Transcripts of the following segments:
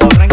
Orang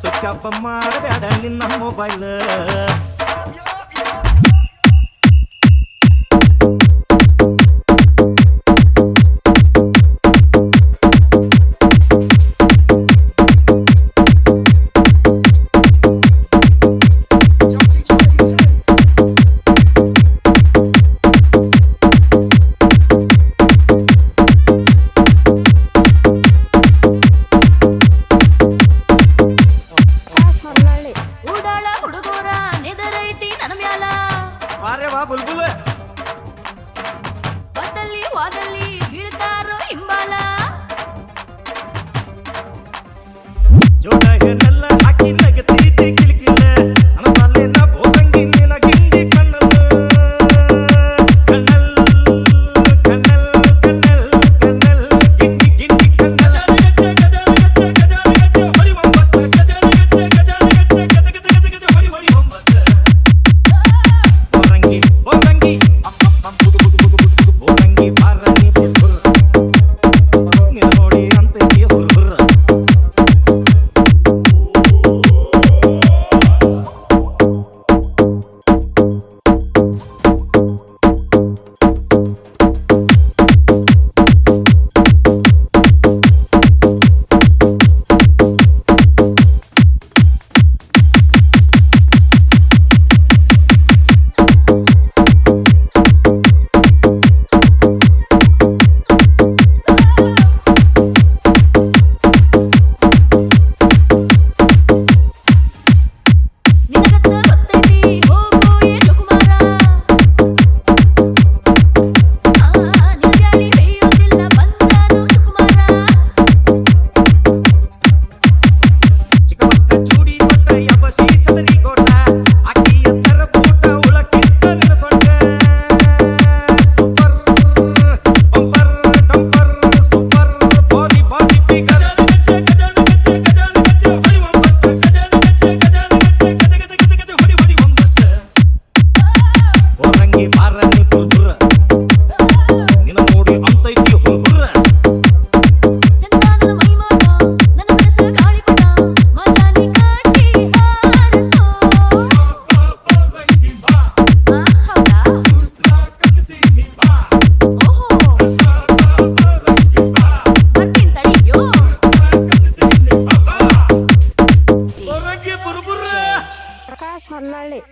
switch off ಮಾಡಬೇಡ ನಿನ್ನ mobile ಕೋದಲ್ಲಿ ಬೀಳ್ತಾರೋ ಹಿಂಬಲ? ಜೋಡ honnête.